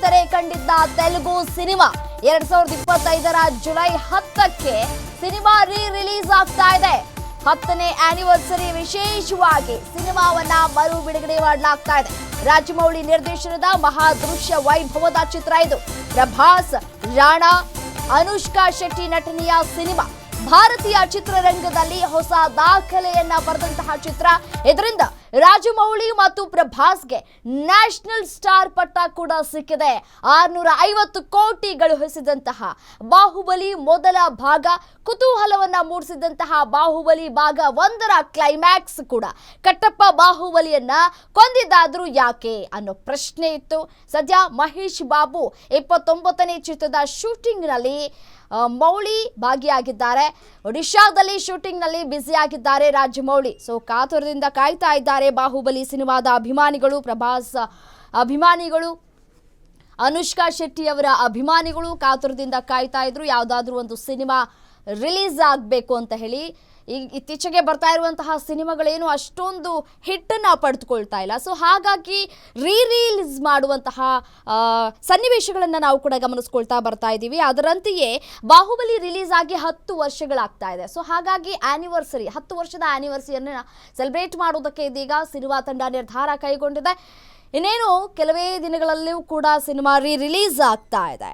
ತೆರೆ ಕಂಡಿದ್ದ ತೆಲುಗು ಸಿನಿಮಾ. ಎರಡ್ ಸಾವಿರದ ಇಪ್ಪತ್ತೈದರ ಜುಲೈ ಹತ್ತಕ್ಕೆ ಸಿನಿಮಾ ರೀ ರಿಲೀಸ್ ಆಗ್ತಾ ಇದೆ. ಹತ್ತನೇ ಆನಿವರ್ಸರಿ ವಿಶೇಷವಾಗಿ ಸಿನಿಮಾವನ್ನ ಮರು ಬಿಡುಗಡೆ ಮಾಡಲಾಗ್ತಾ ಇದೆ. ರಾಜಮೌಳಿ ನಿರ್ದೇಶನದ ಮಹಾದೃಶ್ಯ ವೈಭವದ ಚಿತ್ರ ಇದು. ಪ್ರಭಾಸ್, ರಾಣಾ, ಅನುಷ್ಕಾ ಶೆಟ್ಟಿ ನಟನೆಯ ಸಿನಿಮಾ. ಭಾರತೀಯ ಚಿತ್ರರಂಗದಲ್ಲಿ ಹೊಸ ದಾಖಲೆಯನ್ನ ಬರೆದಂತಹ ಚಿತ್ರ. ಇದರಿಂದ ರಾಜಮೌಳಿ ಮತ್ತು ಪ್ರಭಾಸ್ಗೆ ನ್ಯಾಷನಲ್ ಸ್ಟಾರ್ ಪಟ್ಟ ಕೂಡ ಸಿಕ್ಕಿದೆ. ಆರ್ನೂರ ಐವತ್ತು ಕೋಟಿ ಗಳಿಸಿದಂತಹ ಬಾಹುಬಲಿ ಮೊದಲ ಭಾಗ, ಕುತೂಹಲವನ್ನ ಮೂಡಿಸಿದಂತಹ ಬಾಹುಬಲಿ ಭಾಗ ಒಂದರ ಕ್ಲೈಮ್ಯಾಕ್ಸ್ ಕೂಡ. ಕಟ್ಟಪ್ಪ ಬಾಹುಬಲಿಯನ್ನ ಕೊಂದಿದ್ದಾದ್ರೂ ಯಾಕೆ ಅನ್ನೋ ಪ್ರಶ್ನೆ ಇತ್ತು. ಸದ್ಯ ಮಹೇಶ್ ಬಾಬು ಇಪ್ಪತ್ತೊಂಬತ್ತನೇ ಚಿತ್ರದ ಶೂಟಿಂಗ್ನಲ್ಲಿ ಮೌಳಿ ಭಾಗಿಯಾಗಿದ್ದಾರೆ. ಒಡಿಶಾದಲ್ಲಿ ಶೂಟಿಂಗ್ನಲ್ಲಿ ಬ್ಯುಸಿಯಾಗಿದ್ದಾರೆ ರಾಜಮೌಳಿ ಸೊ, ಕಾತುರದಿಂದ ಕಾಯ್ತಾ ಇದ್ದಾರೆ ಬಾಹುಬಲಿ ಸಿನಿಮಾದ ಅಭಿಮಾನಿಗಳು, ಪ್ರಭಾಸ್ ಅಭಿಮಾನಿಗಳು. ಅನುಷ್ಕಾ ಶೆಟ್ಟಿಯವರ ಅಭಿಮಾನಿಗಳು ಕಾತುರದಿಂದ ಕಾಯ್ತಾ ಇದ್ರು. ಯಾವುದಾದ್ರೂ ಒಂದು ಸಿನಿಮಾ ರಿಲೀಸ್ ಆಗಬೇಕು ಅಂತ ಹೇಳಿ ಈ ಇತ್ತೀಚೆಗೆ ಬರ್ತಾ ಇರುವಂತಹ ಸಿನಿಮಾಗಳೇನು ಅಷ್ಟೊಂದು ಹಿಟ್ಟನ್ನು ಪಡೆದುಕೊಳ್ತಾ ಇಲ್ಲ. ಸೊ ಹಾಗಾಗಿ ರೀ ಮಾಡುವಂತಹ ಸನ್ನಿವೇಶಗಳನ್ನು ನಾವು ಕೂಡ ಗಮನಿಸ್ಕೊಳ್ತಾ ಬರ್ತಾ ಇದ್ದೀವಿ. ಅದರಂತೆಯೇ ಬಾಹುಬಲಿ ರಿಲೀಸ್ ಆಗಿ ಹತ್ತು ವರ್ಷಗಳಾಗ್ತಾ ಇದೆ. ಸೊ ಹಾಗಾಗಿ ಆ್ಯನಿವರ್ಸರಿ ಹತ್ತು ವರ್ಷದ ಆ್ಯನಿವರ್ಸರಿಯನ್ನು ಸೆಲೆಬ್ರೇಟ್ ಮಾಡೋದಕ್ಕೆ ಇದೀಗ ಸಿನಿಮಾ ತಂಡ ನಿರ್ಧಾರ ಕೈಗೊಂಡಿದೆ. ಇನ್ನೇನು, ಕೆಲವೇ ದಿನಗಳಲ್ಲಿಯೂ ಕೂಡ ಸಿನಿಮಾ ರೀ ರಿಲೀಸ್ ಆಗ್ತಾ ಇದೆ.